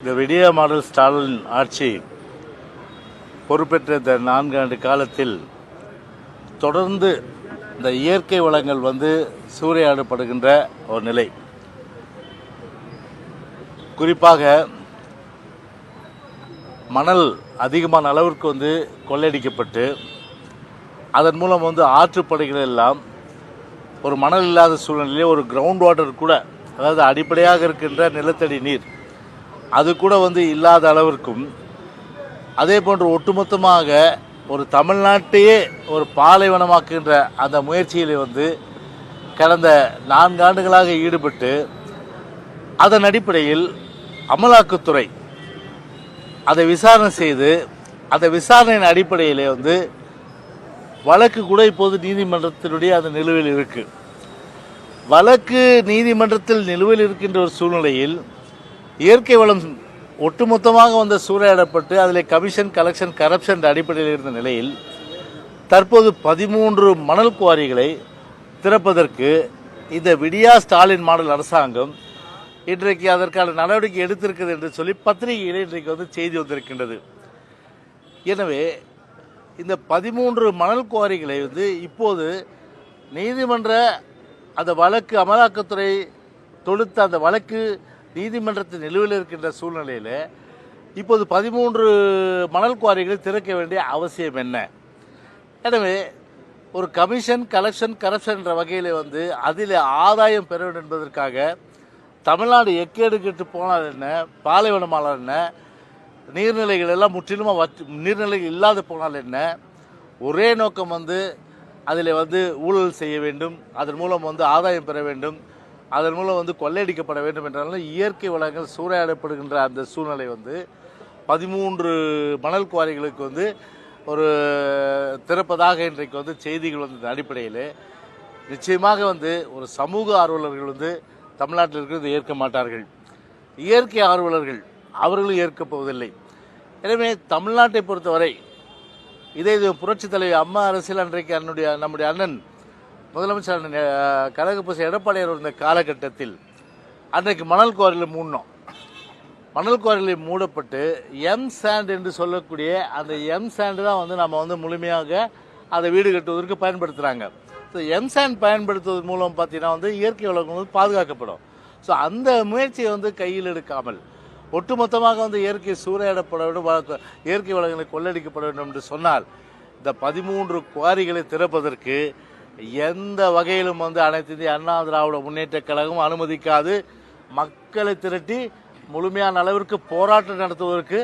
இந்த விடிய மாடல் ஸ்டாலின் ஆட்சி பொறுப்பேற்ற இந்த நான்காண்டு காலத்தில் தொடர்ந்து இந்த இயற்கை வளங்கள் வந்து சூறையாடப்படுகின்ற ஒரு நிலை. குறிப்பாக மணல் அதிகமான அளவிற்கு வந்து கொள்ளையடிக்கப்பட்டு அதன் மூலம் வந்து ஆற்றுப்படுகைகள் எல்லாம் ஒரு மணல் இல்லாத சூழ்நிலையிலே ஒரு கிரவுண்ட் வாட்டர் கூட அதாவது அடிப்படையாக இருக்கின்ற நிலத்தடி நீர் அது கூட வந்து இல்லாத அளவிற்கும். அதே போன்று ஒட்டுமொத்தமாக ஒரு தமிழ்நாட்டையே ஒரு பாலைவனமாக்குகின்ற அந்த முயற்சியில் வந்து கடந்த நான்கு ஆண்டுகளாக ஈடுபட்டு அதன் அடிப்படையில் அமலாக்கத்துறை அதை விசாரணை செய்து அந்த விசாரணையின் அடிப்படையிலே வந்து வழக்கு கூட இப்போது நீதிமன்றத்தினுடைய அந்த நிலுவையில் இருக்கு. வழக்கு நீதிமன்றத்தில் நிலுவையில் இருக்கின்ற ஒரு சூழ்நிலையில் இயற்கை வளம் ஒட்டுமொத்தமாக வந்து சூறையாடப்பட்டு அதில் கமிஷன் கலெக்ஷன் கரப்ஷன் அடிப்படையில் இருந்த நிலையில் தற்போது பதிமூன்று மணல் குவாரிகளை திறப்பதற்கு இந்த விடியா ஸ்டாலின் மாடல் அரசாங்கம் இன்றைக்கு அதற்கான நடவடிக்கை எடுத்திருக்கிறது என்று சொல்லி பத்திரிகையில் இன்றைக்கு வந்து செய்தி வந்திருக்கின்றது. எனவே இந்த பதிமூன்று மணல் குவாரிகளை வந்து இப்போது நீதிமன்ற அந்த வழக்கு அமலாக்கத்துறை தொடுத்த அந்த வழக்கு நீதிமன்றத்தின் நிலுவையில் இருக்கின்ற சூழ்நிலையில் இப்போது பதிமூன்று மணல் குவாரிகளை திறக்க வேண்டிய அவசியம் என்ன? எனவே ஒரு கமிஷன் கலெக்ஷன் கரப்ஷன் என்ற வகையில் வந்து அதில் ஆதாயம் பெற வேண்டும் என்பதற்காக தமிழ்நாடு எக்கேடு கெட்டு போனால் என்ன? பாலைவனமானால் என்ன? நீர்நிலைகள் எல்லாம் முற்றிலுமாக வற்றி நீர்நிலைகள் இல்லாது போனால் என்ன? ஒரே நோக்கம் வந்து அதில் வந்து ஊழல் செய்ய வேண்டும். அதன் மூலம் வந்து ஆதாயம் பெற வேண்டும். அதன் மூலம் வந்து கொள்ளையடிக்கப்பட வேண்டும் என்றாலும் இயற்கை வளங்கள் சூறையாடப்படுகின்ற அந்த சூழ்நிலை வந்து பதிமூன்று மணல் குவாரிகளுக்கு வந்து ஒரு திறப்பதாக இன்றைக்கு வந்து செய்திகள் வந்த அடிப்படையில். நிச்சயமாக வந்து ஒரு சமூக ஆர்வலர்கள் வந்து தமிழ்நாட்டில் இருக்கிறது ஏற்க மாட்டார்கள். இயற்கை ஆர்வலர்கள் அவர்களும் ஏற்கப் போவதில்லை. எனவே தமிழ்நாட்டை பொறுத்தவரை இதே இது புரட்சித் தலைவி அம்மா அரசியல் அன்றைக்கு அன்னுடைய நம்முடைய அண்ணன் முதலமைச்சர் அண்ணன் எடப்பாடியார் இருந்த காலகட்டத்தில் அன்றைக்கு மணல் குவாரியில் மூடினோம் மணல் குவாரியில் மூடப்பட்டு எம் சாண்ட் என்று சொல்லக்கூடிய அந்த எம் சாண்டு தான் வந்து நம்ம வந்து முழுமையாக அதை வீடு கட்டுவதற்கு பயன்படுத்துகிறாங்க ஸோ எம் சாண்ட் பயன்படுத்துவதன் மூலம் பார்த்தீங்கன்னா வந்து இயற்கை வளங்கள் வந்து பாதுகாக்கப்படும். ஸோ அந்த முயற்சியை வந்து கையில் எடுக்காமல் ஒட்டுமொத்தமாக வந்து இயற்கை சூறையாடப்பட வேண்டும் இயற்கை வளங்களை கொள்ளடிக்கப்பட வேண்டும் என்று சொன்னால் இந்த பதிமூன்று குவாரிகளை திறப்பதற்கு எந்த வகையிலும் வந்து அனைத்து இந்திய அண்ணா திராவிட முன்னேற்ற கழகம் அனுமதிக்காது. மக்களை திரட்டி முழுமையான அளவிற்கு போராட்டம் நடத்துவதற்கு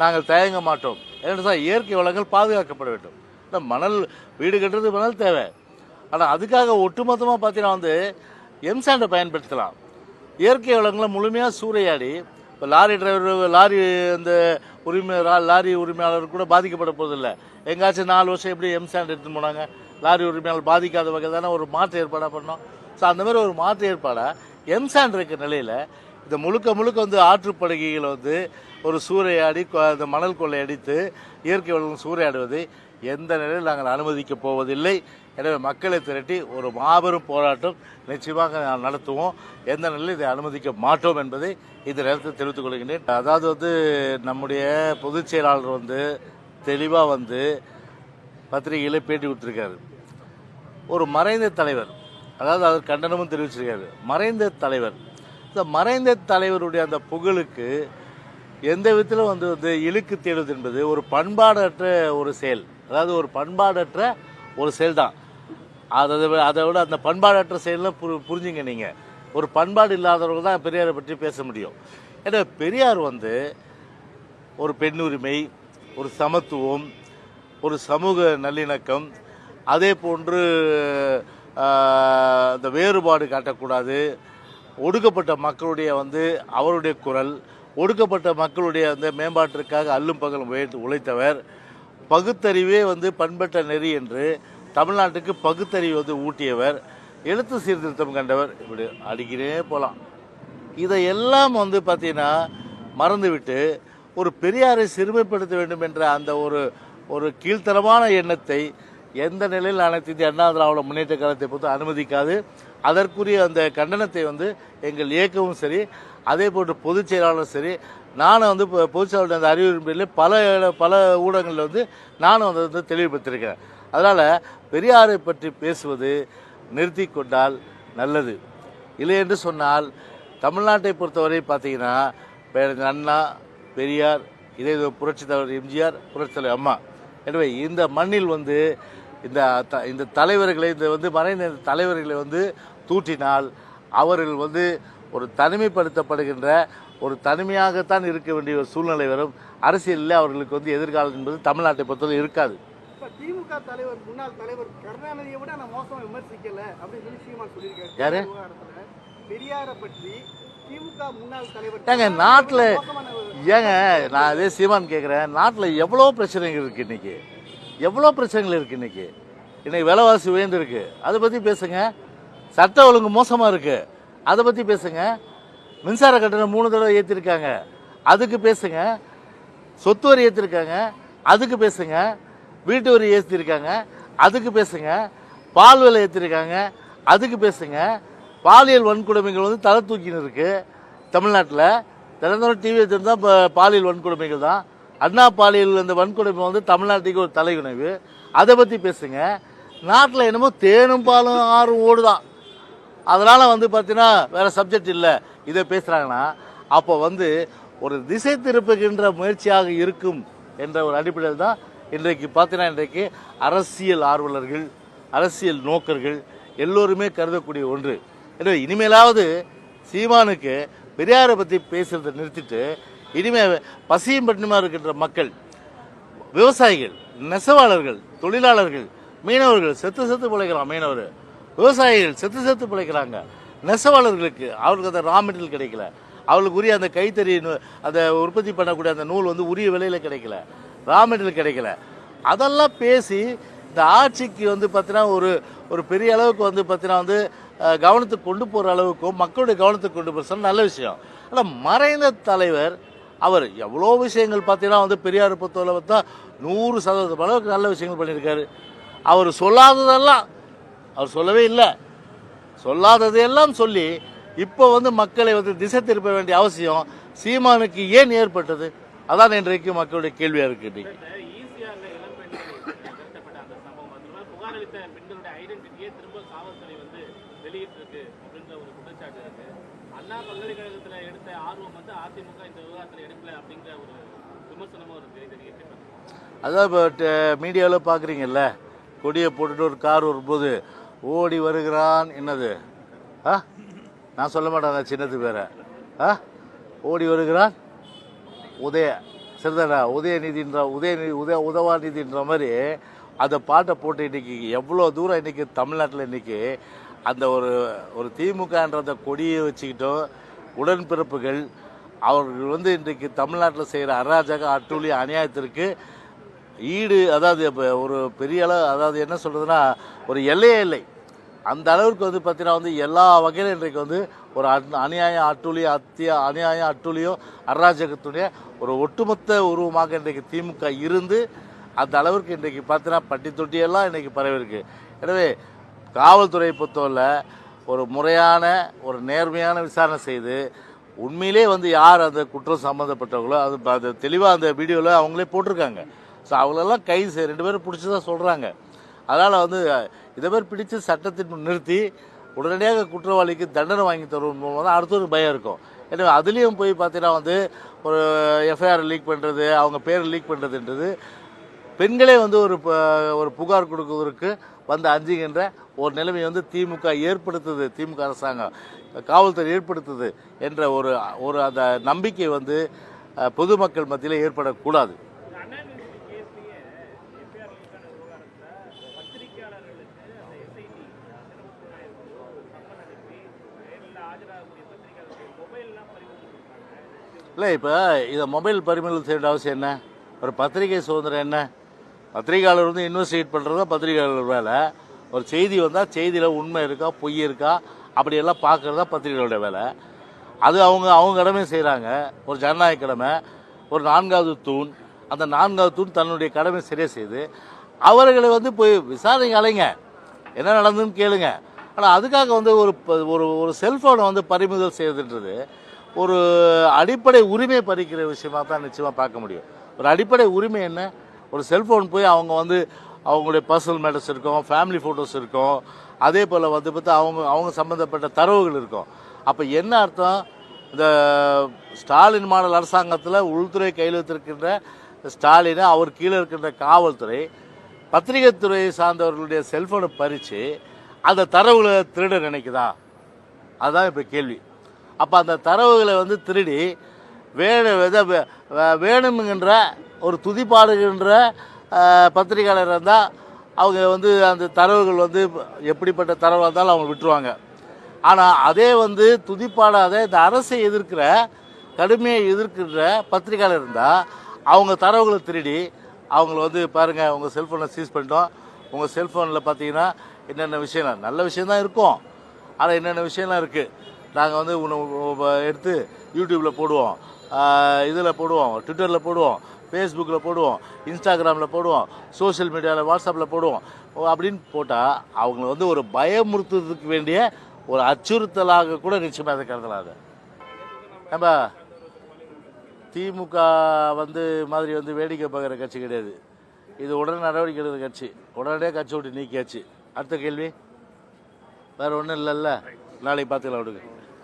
நாங்கள் தயங்க மாட்டோம். ஏன்னா இயற்கை வளங்கள் பாதுகாக்கப்பட வேண்டும். இந்த மணல் வீடு கட்டுறது மணல் தேவை. ஆனால் அதுக்காக ஒட்டுமொத்தமாக பார்த்தீங்கன்னா வந்து எம்சாண்டை பயன்படுத்தலாம். இயற்கை வளங்களை முழுமையாக சூறையாடி இப்போ லாரி டிரைவர் லாரி இந்த உரிமை லாரி உரிமையாளர் கூட பாதிக்கப்பட போதில்லை எங்காச்சும் நாலு வருஷம் எப்படி எம்சாண்ட் எடுத்துன்னு போனாங்க? லாரி உரிமையால் பாதிக்காத வகையில் தானே ஒரு மாற்று ஏற்பாடாக பண்ணோம். ஸோ அந்த மாதிரி ஒரு மாற்று ஏற்பாடாக எம்சாண்ட் இருக்க நிலையில் இந்த முழுக்க முழுக்க வந்து ஆற்றுப்படுகைகளை வந்து ஒரு சூறையாடி இந்த மணல் கொள்ளை அடித்து இயற்கை வளம் சூறையாடுவது எந்த நிலையில் நாங்கள் அனுமதிக்கப் போவதில்லை. எனவே மக்களை திரட்டி ஒரு மாபெரும் போராட்டம் நிச்சயமாக நடத்துவோம். எந்த நிலையில் இதை அனுமதிக்க மாட்டோம் என்பதை இந்த நேரத்தில் தெரிவித்துக் கொள்கின்றேன். அதாவது வந்து நம்முடைய பொதுச் செயலாளர் வந்து தெளிவாக வந்து பத்திரிகையில் பேட்டி கொடுத்துருக்காரு. ஒரு மறைந்த தலைவர். அதாவது அவர் கண்டனமும் தெரிவிச்சிருக்காரு. மறைந்த தலைவர். இந்த மறைந்த தலைவருடைய அந்த புகழுக்கு எந்த விதத்தில் வந்து வந்து இழுக்கு தேடுவது என்பது ஒரு பண்பாடற்ற ஒரு செயல். அதாவது ஒரு பண்பாடற்ற ஒரு செயல் தான் அதை விட- அதை விட அந்த பண்பாடற்ற செயல்லாம் புரி புரிஞ்சுங்க நீங்கள் ஒரு பண்பாடு இல்லாதவர்கள் தான் பெரியாரை பற்றி பேச முடியும். ஏன்னா பெரியார் வந்து ஒரு பெண்ணுரிமை ஒரு சமத்துவம் ஒரு சமூக நல்லிணக்கம் அதே போன்று இந்த வேறுபாடு காட்டக்கூடாது. ஒடுக்கப்பட்ட மக்களுடைய வந்து அவருடைய குரல் ஒடுக்கப்பட்ட மக்களுடைய அந்த மேம்பாட்டிற்காக அல்லும் பகலும் உழைத்து உழைத்தவர். பகுத்தறிவே வந்து பண்பட்ட நெறி என்று தமிழ்நாட்டுக்கு பகுத்தறிவு வந்து ஊட்டியவர். எழுத்து சீர்திருத்தம் கண்டவர். இப்படி அடிக்கிறே போகலாம் இதையெல்லாம் வந்து பார்த்தீங்கன்னா மறந்துவிட்டு ஒரு பெரியாரை சிறுமைப்படுத்த வேண்டும் என்ற அந்த ஒரு ஒரு கீழ்த்தரமான எண்ணத்தை எந்த நிலையில் அனைத்து இந்திய அண்ணா திராவிட முன்னேற்ற கழகத்தை பொறுத்து அனுமதிக்காது. அதற்குரிய அந்த கண்டனத்தை வந்து எங்கள் இயக்கமும் சரி அதே போன்று பொதுச் செயலாளரும் சரி நானும் வந்து இப்போ பொதுச்செயலாளர் அந்த அறிவுரிமையில் பல பல ஊடகங்களில் வந்து நானும் அதை வந்து தெளிவுபடுத்தியிருக்கேன் அதனால் பெரியாரை பற்றி பேசுவது நிறுத்தி கொண்டால் நல்லது. இல்லை என்று சொன்னால் தமிழ்நாட்டை பொறுத்தவரை பார்த்தீங்கன்னா பேரறிஞர் அண்ணா பெரியார் இதே புரட்சித்தலைவர் புரட்சித் தலைவர் எம்ஜிஆர் புரட்சித் தலைவர் அம்மா. எனவே இந்த மண்ணில் வந்து இந்த த- இந்த தலைவர்களை இந்த வந்து மறைந்த தலைவர்களை வந்து தூற்றினால் அவர்கள் வந்து ஒரு தனிமைப்படுத்தப்படுகின்ற ஒரு தனிமையாகத்தான் இருக்க வேண்டிய ஒரு சூழ்நிலை வரும். அரசியலில் அவர்களுக்கு வந்து எதிர்காலம் என்பது தமிழ்நாட்டை பொறுத்தவரை இருக்காது. திமுக தலைவர் முன்னாள் தலைவர் கருணாநிதியை விட நான் மோசமா விமர்சிக்கல அப்படின்னு சொல்லி சீமான் சொல்லியிருக்காரு. யாரு? இந்த விவகாரத்துல பெரியாரை பற்றி திமுக முன்னாள் தலைவர் ஏங்க நாட்டில் ஏங்க நான் அதே சீமான் கேட்குறேன் நாட்டில் எவ்வளோ பிரச்சனைகள் இருக்குது இன்னைக்கு. எவ்வளோ பிரச்சனைகள் இருக்குது இன்னைக்கு? இன்றைக்கி விலைவாசி உயர்ந்திருக்கு. அதை பற்றி பேசுங்க. சட்ட ஒழுங்கு மோசமாக இருக்குது அதை பற்றி பேசுங்க. மின்சார கட்டணம் மூணு தடவை ஏற்றிருக்காங்க அதுக்கு பேசுங்க. சொத்து வரி ஏற்றிருக்காங்க அதுக்கு பேசுங்க. வீட்டு வரி ஏற்றிருக்காங்க அதுக்கு பேசுங்க. பால் விலை ஏற்றிருக்காங்க அதுக்கு பேசுங்க. பாலியல் வன்கொடுமைகள் வந்து தலை தூக்கின்னு இருக்குது தமிழ்நாட்டில். தினந்தோறும் டிவி தான் இப்போ பாலியல் வன்கொடுமைகள் தான். அண்ணா பாலியல் அந்த வன்கொடுமை வந்து தமிழ்நாட்டுக்கு ஒரு தலைகுணைவு அதை பற்றி பேசுங்க. நாட்டில் என்னமோ தேனும் பாலும் ஆறும் ஓடுதான் அதனால் வந்து பார்த்தீங்கன்னா வேறு சப்ஜெக்ட் இல்லை. இதை பேசுகிறாங்கன்னா அப்போ வந்து ஒரு திசை திருப்புகின்ற முயற்சியாக இருக்கும் என்ற ஒரு அடிப்படையில் தான் இன்றைக்கு பார்த்தீங்கன்னா இன்றைக்கு அரசியல் ஆர்வலர்கள் அரசியல் நோக்கர்கள் எல்லோருமே கருதக்கூடிய ஒன்று. எனவே இனிமேலாவது சீமானுக்கு பெரியாரை பற்றி பேசுகிறத நிறுத்திட்டு இனிமே பசியும் பட்டினிமா இருக்கின்ற மக்கள் விவசாயிகள் நெசவாளர்கள் தொழிலாளர்கள் மீனவர்கள் செத்து செத்து பிழைக்கிறான் மீனவர். விவசாயிகள் செத்து செத்து பிழைக்கிறாங்க. நெசவாளர்களுக்கு அவருக்கு அந்த ரா மெட்டீரியல் கிடைக்கல. அவளுக்கு உரிய அந்த கைத்தறி நூ- அந்த உற்பத்தி பண்ணக்கூடிய அந்த நூல் வந்து உரிய விலையில் கிடைக்கல. ரா மெட்டீரியல் கிடைக்கல. அதெல்லாம் பேசி இந்த ஆட்சிக்கு வந்து பார்த்தீங்கன்னா ஒரு ஒரு பெரிய அளவுக்கு வந்து பார்த்தீங்கன்னா வந்து கவனத்துக்கு கொண்டு போகிற அளவுக்கும் மக்களுடைய கவனத்துக்கு கொண்டு போகிற நல்ல விஷயம். ஆனால் மறைந்த தலைவர் அவர் எவ்வளோ விஷயங்கள் பார்த்தீங்கன்னா வந்து பெரியார் பொறுத்தவரை பார்த்தா நூறு சதவீதம் அளவுக்கு நல்ல விஷயங்கள் பண்ணியிருக்காரு. அவர் சொல்லாததெல்லாம் அவர் சொல்லவே இல்லை. சொல்லாததையெல்லாம் சொல்லி இப்போ வந்து மக்களை வந்து திசை திருப்ப வேண்டிய அவசியம் சீமானுக்கு ஏன் ஏற்பட்டது? அதான் இன்றைக்கு மக்களுடைய கேள்வியாக இருக்கு இன்னைக்கு ஈஸியாக இளம் பெண்கள் கடத்தப்பட்ட அந்த சம்பவம் அது மாதிரி புகார் அளித்த பெண்களுடைய ஐடென்டிட்டியை திரும்ப காவல்துறை வந்து வெளியிட்டிருக்கு அப்படின்ற ஒரு குற்றச்சாட்டு இருக்கு அண்ணா பல்கலைக்கழகத்துல எடுத்த ஆர்வம் வந்து அதிமுக இந்த விவகாரத்துல எடுக்கல அப்படிங்கிற ஒரு விமர்சனமும் இருக்கு இதை நீங்க எப்படி பாக்குறீங்க? அதான் இப்போ மீடியாவில் பார்க்குறீங்கல்ல கொடியை போட்டுட்டு ஒரு கார் வரும்போது ஓடி வருகிறான் என்னது? ஆ? நான் சொல்ல மாட்டேன் அந்த சின்னது பேரை ஆ? ஓடி வருகிறான்? உதய சரிதானா? உதயநிதின்ற உதயநிதி உதய உதவாநிதின்ற மாதிரி அந்த பாட்டை போட்டு இன்றைக்கி எவ்வளோ தூரம் இன்றைக்கி தமிழ்நாட்டில் இன்னைக்கு அந்த ஒரு ஒரு திமுகன்ற அந்த கொடியை வச்சுக்கிட்டோம் உடன்பிறப்புகள் அவர்கள் வந்து இன்றைக்கு தமிழ்நாட்டில் செய்கிற அராஜக அட்டூழி அநியாயத்திற்கு ஈடு அதாவது இப்போ ஒரு பெரிய அளவு அதாவது என்ன சொல்கிறதுனா ஒரு எல்லையே இல்லை. அந்த அளவுக்கு வந்து பார்த்தீங்கன்னா வந்து எல்லா வகையிலும் இன்றைக்கு வந்து ஒரு அந்- அநியாயம் அட்டூழிய அத்திய அநியாயம் அட்டூழியம் அராஜகத்துடைய ஒரு ஒட்டுமொத்த உருவமாக இன்றைக்கு திமுக இருந்து அந்த அளவிற்கு இன்றைக்கு பார்த்தீங்கன்னா பட்டி தொட்டியெல்லாம் இன்றைக்கி பரவிருக்கு எனவே காவல்துறையை பொறுத்தவரை ஒரு முறையான ஒரு நேர்மையான விசாரணை செய்து உண்மையிலே வந்து யார் அந்த குற்றம் சம்மந்தப்பட்டவங்களோ அது அது தெளிவாக அந்த வீடியோவில் அவங்களே போட்டிருக்காங்க. ஸோ அவங்களெல்லாம் கைது செய் ரெண்டு பேரும் பிடிச்சி தான் சொல்கிறாங்க அதனால் வந்து இதை பேர் பிடிச்சி சட்டத்தின் முன் நிறுத்தி உடனடியாக குற்றவாளிக்கு தண்டனை வாங்கி தருவதன் மூலமாக தான் அடுத்த ஒரு பயம் இருக்கும். எனவே அதுலேயும் போய் பார்த்தீங்கன்னா வந்து ஒரு எஃப்ஐஆர் லீக் பண்ணுறது அவங்க பேர் லீக் பண்ணுறதுன்றது பெண்களே வந்து ஒரு ப- ஒரு புகார் கொடுக்குவதற்கு வந்து அஞ்சுகின்ற ஒரு நிலைமையை வந்து திமுக ஏற்படுத்துது திமுக அரசாங்கம். காவல்துறை ஏற்படுத்துது என்ற ஒரு ஒரு அந்த நம்பிக்கை வந்து பொதுமக்கள் மத்தியில் ஏற்படக்கூடாது. இல்லை இப்போ இதை மொபைல் பறிமுதல் செய்ய அவசியம் என்ன? ஒரு பத்திரிகை சுதந்திரம் என்ன? பத்திரிகையாளர் வந்து இன்வெஸ்டிகேட் பண்ணுறது தான் பத்திரிகையாளர் வேலை? ஒரு செய்தி வந்தால் செய்தியில் உண்மை இருக்கா பொய் இருக்கா? அப்படியெல்லாம் பார்க்குறது தான் பத்திரிகையோட வேலை. அது அவங்க அவங்க கடமையும் செய்கிறாங்க ஒரு ஜனநாயக கடமை ஒரு நான்காவது தூண். அந்த நான்காவது தூண் தன்னுடைய கடமை சரியாக செய்து அவர்களை வந்து போய் விசாரணைக்கு அலைங்க. என்ன நடந்ததுன்னு கேளுங்க. ஆனால் அதுக்காக வந்து ஒரு ப- ஒரு ஒரு செல்ஃபோனை வந்து பறிமுதல் செய்யறதுன்றது ஒரு அடிப்படை உரிமை பறிக்கிற விஷயமாக தான் நிச்சயமாக பார்க்க முடியும். ஒரு அடிப்படை உரிமை என்ன? ஒரு செல்ஃபோன் போய் அவங்க வந்து அவங்களுடைய பர்சனல் மேட்டர்ஸ் இருக்கும் ஃபேமிலி ஃபோட்டோஸ் இருக்கும். அதே போல் வந்து பார்த்தா அவங்க அவங்க சம்மந்தப்பட்ட தரவுகள் இருக்கும். அப்போ என்ன அர்த்தம்? இந்த ஸ்டாலின் மாடல் அரசாங்கத்தில் உள்துறை கையில் வைத்திருக்கின்ற ஸ்டாலினை அவர் கீழே இருக்கின்ற காவல்துறை பத்திரிகை துறையை சார்ந்தவர்களுடைய செல்ஃபோனை பறித்து அந்த தரவுகளை திருட நினைக்குதா? அதுதான் இப்போ கேள்வி. அப்போ அந்த தரவுகளை வந்து திருடி வேணும் எதை வேணுமுங்கின்ற ஒரு துதிப்பாடுகின்ற பத்திரிகையாளர் இருந்தால் அவங்க வந்து அந்த தரவுகள் வந்து எப்படிப்பட்ட தரவாக இருந்தாலும் அவங்க விட்டுருவாங்க. ஆனால் அதே வந்து துதிப்பாடாத இந்த அரசை எதிர்க்கிற கடுமையை எதிர்க்கிற பத்திரிகையாளர் இருந்தால் அவங்க தரவுகளை திருடி அவங்கள வந்து பாருங்கள் உங்கள் செல்ஃபோனை சீஸ் பண்ணிட்டோம். உங்கள் செல்ஃபோனில் பார்த்தீங்கன்னா என்னென்ன விஷயம் நல்ல விஷயந்தான் இருக்கும். ஆனால் என்னென்ன விஷயம்லாம் இருக்குது நாங்கள் வந்து உன்னை எடுத்து யூடியூப்பில் போடுவோம். இதில் போடுவோம் ட்விட்டரில் போடுவோம். ஃபேஸ்புக்கில் போடுவோம் இன்ஸ்டாகிராமில் போடுவோம் சோஷியல் மீடியாவில் வாட்ஸ்அப்பில் போடுவோம். ஓ, அப்படின்னு போட்டால் அவங்கள வந்து ஒரு பயமுறுத்துறதுக்கு வேண்டிய ஒரு அச்சுறுத்தலாக கூட நிச்சயமாக அதை கருதலாம் அதை. நம்ம திமுக வந்து மாதிரி வந்து வேடிக்கை பார்க்குற கட்சி கிடையாது. இது உடனே நடவடிக்கை எடுக்கிற கட்சி. உடனடியாக கட்சி விட்டு நீக்கியாச்சு. அடுத்த கேள்வி? வேறு ஒன்றும் இல்லைல்ல. நாளைக்கு பார்த்துக்கலாம் விடுங்க.